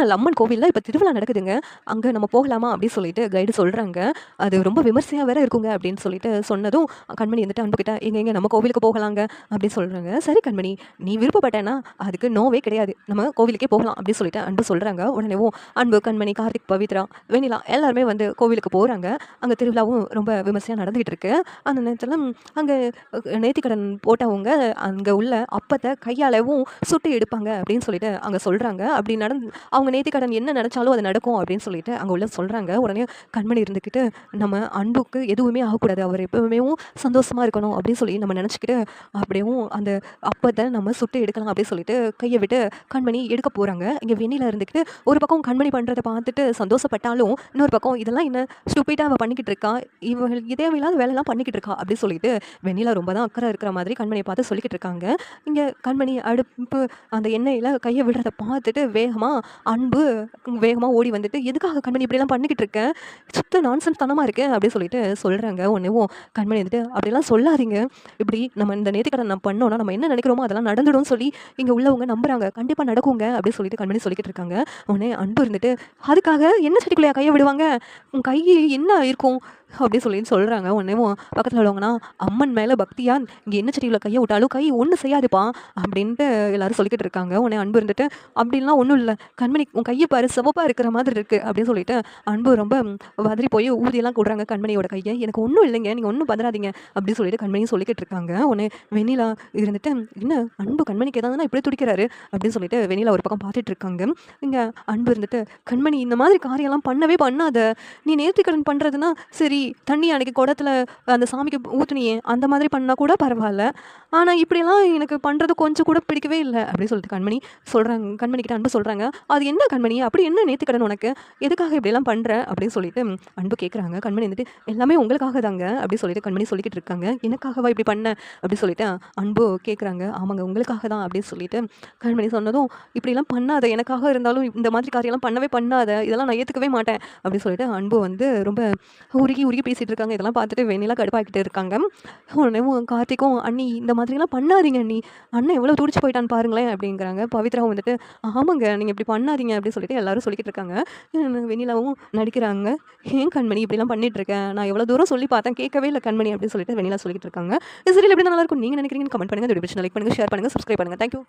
கொடைக்கானல் அம்மன் கோவிலில் இப்போ திருவிழா நடக்குதுங்க. அங்க நம்ம போகலாமா? அப்படின்னு சொல்லிட்டு கைடு சொல்றாங்க. அது ரொம்ப விமர்சையாக வேற இருக்குங்க அப்படின்னு சொல்லிட்டு சொன்னதும், கண்மணி வந்துட்டு அன்புக்கிட்ட எங்கே எங்கே நம்ம கோவிலுக்கு போகலாங்க" அப்படின்னு சொல்றாங்க. "சரி கண்மணி, நீ விருப்பப்பட்டேன்னா அதுக்கு நோவே கிடையாது. நம்ம கோவிலுக்கே போகலாம்" அப்படின்னு சொல்லிட்டு அன்பு சொல்கிறாங்க உடனேவும் அன்பு, கண்மணி, கார்த்திக், பவித்ரா, வெண்ணிலா எல்லாருமே வந்து கோவிலுக்கு போகிறாங்க அங்கே திருவிழாவும் ரொம்ப விமர்சையாக நடந்துகிட்டு இருக்கு. அந்த நேரத்தில் அங்கே நேர்த்திக்கடன் போட்டவங்க அங்கே உள்ள அப்பத்தை கையாலவும் சுட்டு எடுப்பாங்க அப்படின்னு சொல்லிட்டு அங்கே சொல்கிறாங்க அப்படி நடந்து அவங்க நேத்திக்கடன் என்ன நினச்சாலும் அது நடக்கும் அப்படின்னு சொல்லிட்டு அங்கே உள்ள சொல்கிறாங்க உடனே கண்மணி இருந்துக்கிட்டு, "நம்ம அன்புக்கு எதுவுமே ஆகக்கூடாது. அவர் எப்பவுமே சந்தோஷமாக இருக்கணும்" அப்படின்னு சொல்லி நம்ம நினச்சிக்கிட்டு அப்படியும் அந்த அப்பத்த நம்ம சுட்டு எடுக்கலாம் அப்படின்னு சொல்லிட்டு கையை விட்டு கண்மணி எடுக்க போகிறாங்க இங்கே வெண்ணில இருந்துக்கிட்டு, ஒரு பக்கம் கண்மணி பண்ணுறதை பார்த்துட்டு சந்தோஷப்பட்டாலும், இன்னொரு பக்கம் இதெல்லாம் என்ன ஸ்டூப்பிட்டாக அவள் பண்ணிக்கிட்டு இருக்கா? இவ தேவையில்லாத வேலைலாம் பண்ணிக்கிட்டு இருக்கா? அப்படின்னு சொல்லிட்டு வெண்ணில ரொம்ப தான் அக்கறை இருக்கிற மாதிரி கண்மணியை பார்த்து சொல்லிக்கிட்டு இருக்காங்க. இங்கே கண்மணி அடுப்பு அந்த எண்ணெயில் கையை விடுறதை பார்த்துட்டு வேகமாக அன்பு வேகமாக ஓடி வந்துட்டு, "எதுக்காக கண்மணி இப்படிலாம் பண்ணிக்கிட்டு இருக்கேன் சுத்த நான்சென்ஸ் தனமாக இருக்கேன் அப்படின்னு சொல்லிட்டு சொல்கிறாங்க உடனேவும் கண்மணி வந்துட்டு, "அப்படிலாம் சொல்லாதீங்க. இப்படி நம்ம இந்த நேர்த்திக்கடன் நம்ம பண்ணோன்னா நம்ம என்ன நினைக்கிறோமோ அதெல்லாம் நடந்துடும் சொல்லி இங்கே உள்ளவங்க நம்புறாங்க. கண்டிப்பாக நடக்குங்க" அப்படின்னு சொல்லிட்டு கண்மணி சொல்லிக்கிட்டு இருக்காங்க. உடனே அன்பு இருந்துட்டு, "அதுக்காக என்ன செடிக்குள்ளையா கையை விடுவாங்க? உன் கை என்ன இருக்கும்?" அப்படின்னு சொல்லி சொல்கிறாங்க உடனேவும் பக்கத்தில் உள்ளவங்கன்னா, "அம்மன் மேலே பக்தியா இங்கே என்ன செடியில் கையை விட்டாலும் கை ஒன்றும் செய்யாதுப்பா" அப்படின்ட்டு எல்லாரும் சொல்லிக்கிட்டு இருக்காங்க. உடனே அன்பு இருந்துட்டு, அப்படின்லாம் ஒன்றும் இல்லை கண்மணி உன் கையை பாரு சிவப்பாக இருக்கிற மாதிரி இருக்குது அப்படின்னு சொல்லிட்டு அன்பு ரொம்ப வதறி போய் ஊதியெல்லாம் கூடுறாங்க கண்மணியோட கையை "எனக்கு ஒன்றும் இல்லைங்க. நீங்கள் ஒன்றும் பதறாதீங்க" அப்படின்னு சொல்லிட்டு கண்மணியும் சொல்லிக்கிட்டு இருக்காங்க. உடனே வெண்ணிலா இருந்துட்டு, "என்ன அன்பு கண்மணிக்கு ஏதாவது இப்படி துடிக்கிறாரு" அப்படின்னு சொல்லிட்டு வெண்ணிலா ஒரு பக்கம் பார்த்துட்டு இருக்காங்க. இங்கே அன்பு இருந்துட்டு, "கண்மணி இந்த மாதிரி காரியம்லாம் பண்ணவே பண்ணாத. நீ நேர்த்திக்கடன் பண்ணுறதுன்னா சரி, தண்ணி அன்னைக்கு குடத்துல அந்த சாமிக்கு ஊற்றுனியே அந்த மாதிரி பண்ணா கூட பரவாயில்ல ஆனா இப்படிலாம் எனக்கு பண்ணுறது கொஞ்சம் கூட பிடிக்கவே இல்லை அப்படின்னு சொல்லிட்டு கண்மணி சொல்றாங்க. கண்மணிக்கிட்ட அன்பு சொல்றாங்க. "அது என்ன கண்மணி? அப்படி என்ன நேர்த்திக்கடன் உனக்கு? எதுக்காக இப்படிலாம் பண்ணுற அப்படின்னு சொல்லிட்டு அன்பு கேட்குறாங்க. கண்மணி வந்துட்டு, "எல்லாமே உங்களுக்காக தாங்க" அப்படின்னு சொல்லிட்டு கண்மணி சொல்லிக்கிட்டு இருக்காங்க. "எனக்காகவா இப்படி பண்ண?" அப்படின்னு சொல்லிட்டு அன்பு கேட்குறாங்க. "ஆமாங்க உங்களுக்காக தான்" அப்படின்னு சொல்லிட்டு கண்மணி சொன்னதும், "இப்படிலாம் பண்ணாத. எனக்காக இருந்தாலும் இந்த மாதிரி காரியெல்லாம் பண்ணவே பண்ணாத. இதெல்லாம் நான் ஏத்துக்கவே மாட்டேன்" அப்படின்னு சொல்லிட்டு அன்பு வந்து ரொம்ப உருகி உருகி பேசிகிட்டு இருக்காங்க. இதெல்லாம் பார்த்துட்டு வெண்ணிலா கடுப்பாக்கிட்டு இருக்காங்க. உடனேவும் கார்த்திக்கும், "அண்ணி இந்த மாதிரிலாம் பண்ணாதீங்க அண்ணி. அண்ணன் எவ்வளோ துடிச்சு போயிட்டான்னு பாருங்களேன்" அப்படிங்கிறாங்க. பவித்ராவும் வந்துட்டு, "ஆமாங்க நீங்கள் இப்படி பண்ணாதீங்க" அப்படின்னு சொல்லிட்டு எல்லாரும் சொல்லிக்கிட்டு இருக்காங்க. வெண்ணிலாவும் நடிக்கிறாங்க. "ஏன் கண்மணி இப்படிலாம் பண்ணிட்டு நான் எவ்வளோ தூரம் சொல்லி பார்த்தேன். கேட்கவே இல்லை கண்மணி" அப்படின்னு சொல்லிட்டு வெண்ணிலா சொல்லிக்கிட்டு இருக்காங்க. இந்த சீரியல் எப்படி நல்லா இருக்கும் நீங்க நினைக்கிறீங்கன்னு கமெண்ட் பண்ணுங்கள் இந்த வீடியோ லைக் பண்ணுங்கள் ஷேர் பண்ணுங்க, சப்ஸ்கிரைப் பண்ணுங்க. Thank you.